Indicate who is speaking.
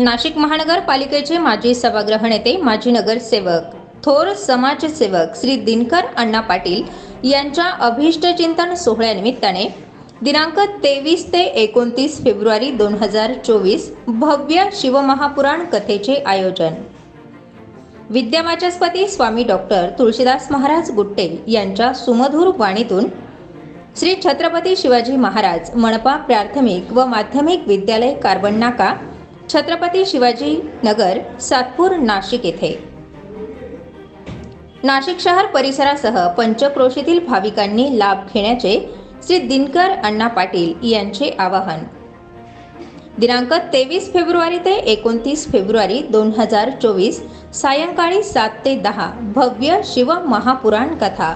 Speaker 1: नाशिक महानगरपालिकेचे माजी सभागृह नेते माजी नगरसेवक थोर समाजसेवक श्री दिनकर अण्णा पाटील यांच्या अभिष्टचिंतन सोहळ्यानिमित्ताने दिनांक तेवीस ते एकोणतीस फेब्रुवारी दोन हजार चोवीस भव्य शिवमहापुराण कथेचे आयोजन. विद्यावाचस्पती स्वामी डॉक्टर तुळशीदास महाराज गुट्टे यांच्या सुमधूर वाणीतून श्री छत्रपती शिवाजी महाराज मनपा प्राथमिक व माध्यमिक विद्यालय कार्बन नाका छत्रपती शिवाजी नगर सातपूर नाशिक येथे. नाशिक शहर परिसरासह पंचक्रोशीतील भाविकांनी लाभ घेण्याचे श्री दिनकर अण्णा पाटील यांचे आवाहन. दिनांक तेवीस फेब्रुवारी ते एकोणतीस फेब्रुवारी दोन हजार चोवीस सायंकाळी सात ते दहा भव्य शिव महापुराण कथा.